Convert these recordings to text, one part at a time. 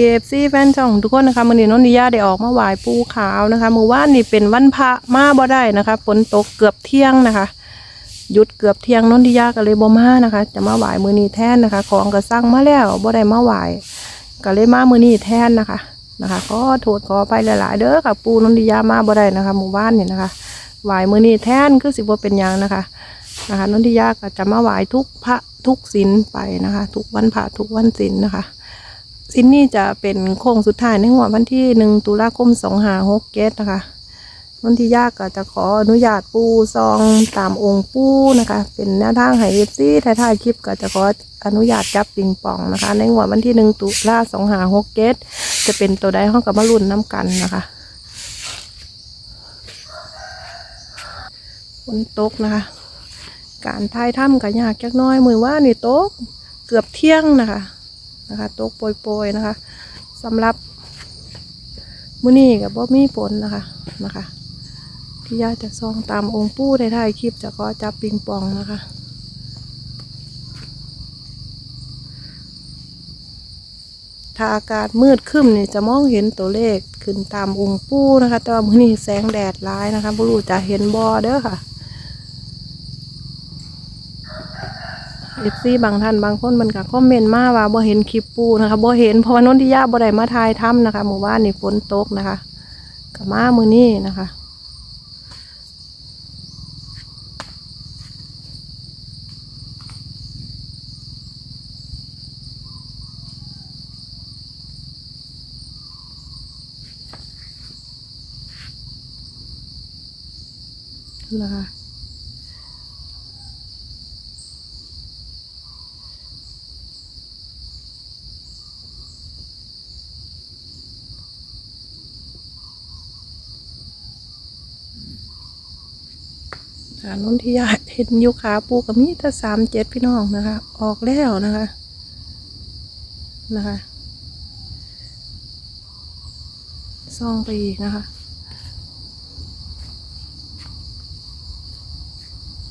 เอฟซีแฟนช่องทุกคนนะคะมือนี้นนทิยาได้ออกมาไหว้ปูขาวนะคะมือวานนี่เป็นวันพระมาบ่ได้นะคะฝนตกเกือบเที่ยงนะคะหยุดเกือบเที่ยงนนทิยาก็เลยบ่มานะคะ จะมาไหว้มือนี้แทนนะคะ ของก็สั่งมาแล้วบ่ได้มาไหว้ก็เลยมามือนี้แทนนะคะนะคะขอโทษขอไปหลาย ๆ เด้อค่ะปูนนทิยามาบ่ได้นะคะหมู่บ้านนี่นะคะไหว้มือนี้แทนคือสิบ่เป็นยังนะคะนะคะนนทิยาก็จะมาไหว้ทุกพระทุกศีลไปนะคะ ทุกวันพระทุกวันศีลนะคะ สิ้นนี้จะเป็นโค้งสุดท้ายในหัววันที่หนึ่งตุลาคมสองหาหกเกตนะคะวันที่ยากก็จะขออนุญาตปูซองตามองค์ปูนะคะ เป็นแนวทางให้เอฟซีท้ายๆคลิปก็จะขออนุญาตจับปิงปองนะคะ ในหัววันที่หนึ่งตุลาสองหาหกเกตจะเป็นตัวใดห้องกับมารุ่นน้ำกันนะคะฝนตกนะคะ การทายถ้ำก็ยากจักหน้อยมือว่านี่ตกเกือบเที่ยงนะคะ นะคะตกโปรยๆนะคะสำหรับมื้อนี้กับบ่มีฝนนะคะนะคะ ที่ย่าจะซองตามองค์ปู่ในท้ายคลิปจะก็จับปิงปองนะคะถ้าอากาศมืดครึ้มเนี่ยจะมองเห็นตัวเลขขึ้นตามองค์ปู่นะคะ แต่ว่ามื้อนี้แสงแดดร้ายนะคะบ่รู้จะเห็นบ่เด้อค่ะ เอฟซีบางท่านบางคนมันก็คอมเมนต์มาว่าบ่เห็นคลิปปูนะคะบ่เห็นเพราะว่านนทิยาบ่ได้มาถ่ายทำนะคะหมู่บ้านนี่ฝนตกนะคะก็มามื้อนี้นะคะนะคะ ค่ะนนทิยาเห็นยุขาปูกับมีแต่สามเจ็ดพี่น้องนะคะ ออกแล้วนะคะ นะคะซองไปอีกนะคะ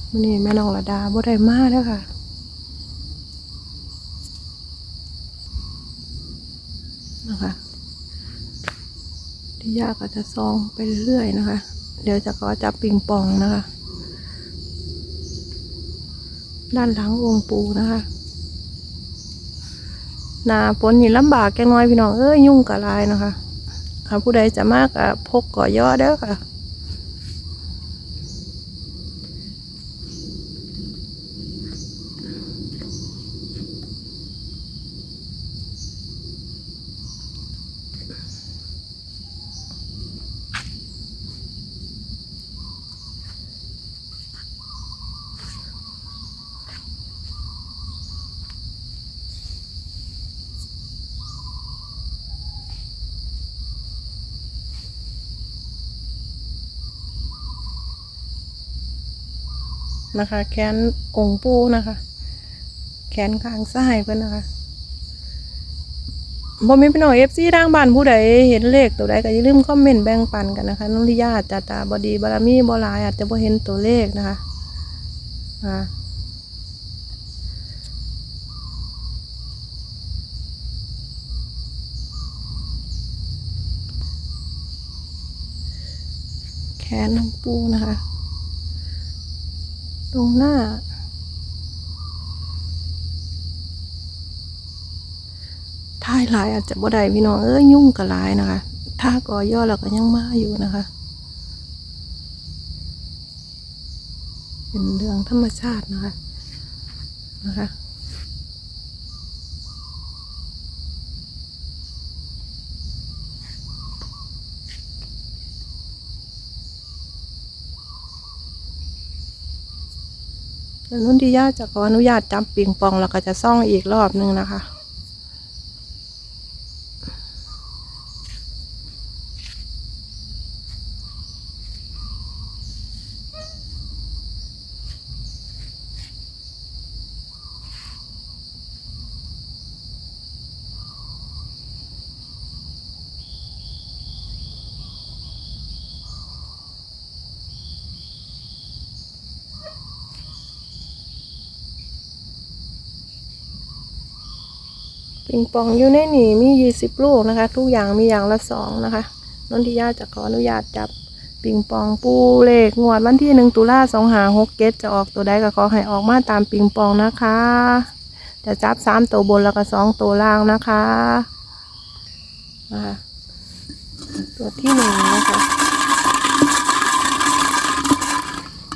วันนี้แม่น้องระดาบ่ได้มาแล้วค่ะนะคะที่ยากก็จะซองไปเรื่อยนะคะ เดี๋ยวจะขอจับปิงปองนะคะ ด้านหลังองค์ปูนะคะนาฝนนี่ลำบากแกน้อยพี่น้องเอ้ยยุ่งกับลายนะคะค่ะผู้ใดจะมากกะพกก่อย่อเด้อค่ะ นะคะ แขนองค์ปูนะคะ แขนข้างซ้ายเพิ่อนนะคะบ่มีพี่น้องเอฟซีทางบ้านผู้ใดเห็นเลขตัวใดก็อย่าลืมคอมเมนต์แบ่งปันกันนะคะน้องลิยาอาจตาบดีบารมีบ่หลายอาจจะบ่เห็นตัวเลขนะคะอ่าแขนองปูนะคะ ตรงหน้า ท้ายลายอาจจะบ่ได้พี่น้องเอ้ยยุ่งกับลายนะคะ ถ้าก่อย่อเราก็ยังมาอยู่นะคะ เป็นเรื่องธรรมชาตินะคะนะคะ แล้วนุ่นที่ย่าจะขออนุญาตจับปิงปองแล้วก็จะซ่องอีกรอบนึงนะคะ ปิงปองอยู่ในนี่มียี่สิบลูกนะคะ ทุกอย่างมีอย่างละสองนะคะนนทิยาจะขออนุญาตจับปิงปองปูเลขงวดวันที่หนึ่งตุลาสองหาหกเกตจะออกตัวใดก็ขอให้ออกมาตามปิงปองนะคะจะจับสามตัวบนแล้วก็สองตัวล่างนะคะมาตัวที่หนึ่งนะคะ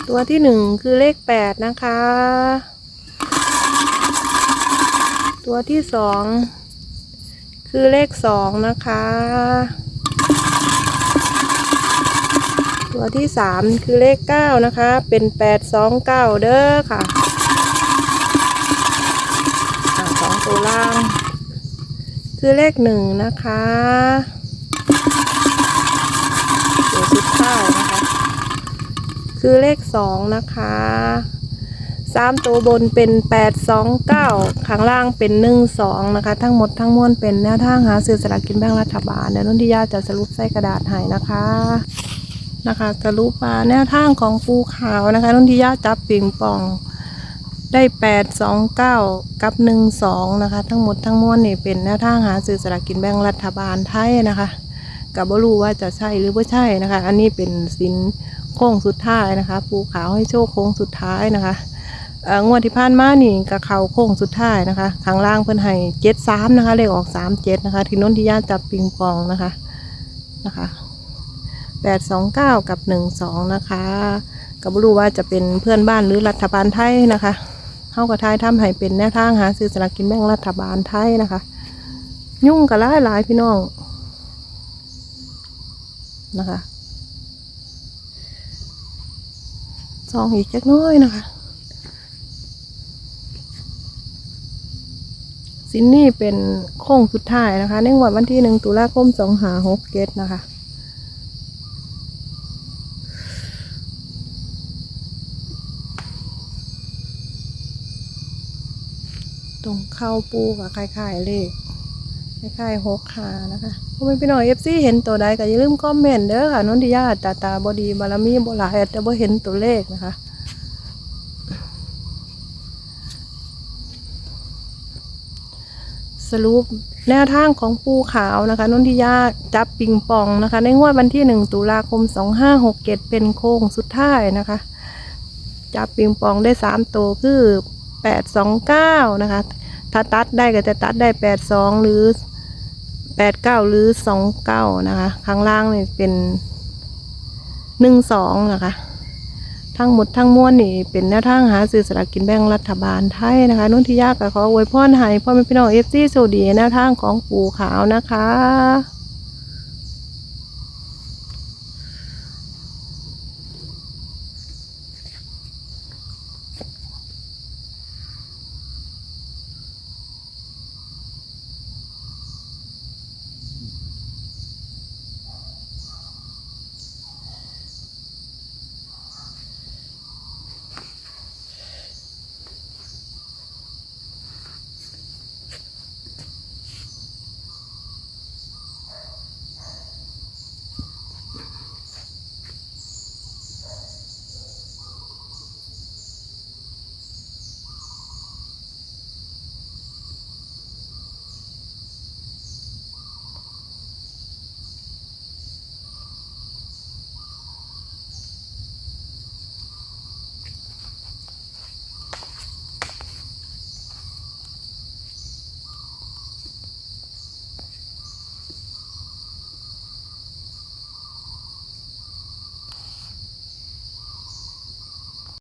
ตัวที่หนึ่งคือเลขแปดนะคะ ตัวที่สองคือเลขสองนะคะ ตัวที่สามคือเลขเก้านะคะ เป็นแปดสองเก้าเด้อค่ะสองตัวล่าง คือเลขหนึ่งนะคะตัวสุดท้ายนะคะ คือเลขสองนะคะ สามตัวบนเป็นแปดสองเก้าข้างล่างเป็นหนึ่งสองนะคะ ทั้งหมดทั้งมวลเป็นแนวทางหาซื้อสลากกินแบ่งรัฐบาลเดี๋ยวนุ่นทิยาจะสรุปใส่กระดาษให้นะคะนะคะสรุปมาแนวทางของปูขาวนะคะ นุ่นทิยาจับปิงปองได้แปดสองเก้ากับหนึ่งสองนะคะ ทั้งหมดทั้งมวลนี่เป็นแนวทางหาซื้อสลากกินแบ่งรัฐบาลไทยนะคะกับ่รู้ว่าจะใช่หรือไม่ใช่นะคะ อันนี้เป็นสินโค้งสุดท้ายนะคะ ปูขาวให้โชคโค้งสุดท้ายนะคะ งวดที่ผ่านมานี่กับเขาโค้งสุดท้ายนะคะข้างล่างเพิ่นให้เจ็ดสามนะคะเลขออกสามเจ็ดนะคะ ที่นนทิยาจับปิงปองนะคะนะคะแปดสองเก้ากับหนึ่งสองนะคะก็บ่รู้ว่าจะเป็นเพื่อนบ้านหรือรัฐบาลไทยนะคะเฮากับไทยทำให้เป็นแนวทางหาซื้อสลากกินแบ่งรัฐบาลไทยนะคะ ยุ่งกับหลายหลายพี่น้องนะคะซองอีกจักน้อยนะคะ สินนี่เป็นโค้งสุดท้ายนะคะ ในงวดวันที่หนึ่งตุลาคมสองหาหกเกตนะคะ ตรงเข้าปูกับคล้ายๆเลขคล้ายๆหกขานะคะพ่อแม่พี่น้องเอฟซีเห็นตัวใดก็อย่าลืมคอมเมนต์เด้อค่ะนนทิยาตาตาบอดีบารมีบหลายแต่บ่เห็นตัวเลขนะคะ สรุปแนวทางของปูขาวนะคะนนทิยาจับปิงปองนะคะ ในงวดวันที่หนึ่งตุลาคมสองห้าหกเกตเป็นโค้งสุดท้ายนะคะ จับปิงปองได้สามตัวคือแปดสองเก้านะคะ ถ้าตัดได้ก็จะตัดได้แปดสองหรือแปดเก้าหรือสองเก้านะคะ ข้างล่างเนี่ยเป็นหนึ่งสองนะคะ ทั้งหมดทั้งมวลนี่เป็นแนวทางหาซื้อสลากกินแบ่งรัฐบาลไทยนะคะนุ่นที่ยากก็ขออวยพรให้พ่อแม่พี่น้องเอฟซีโชคดีแนวทางของปู่ขาวนะคะ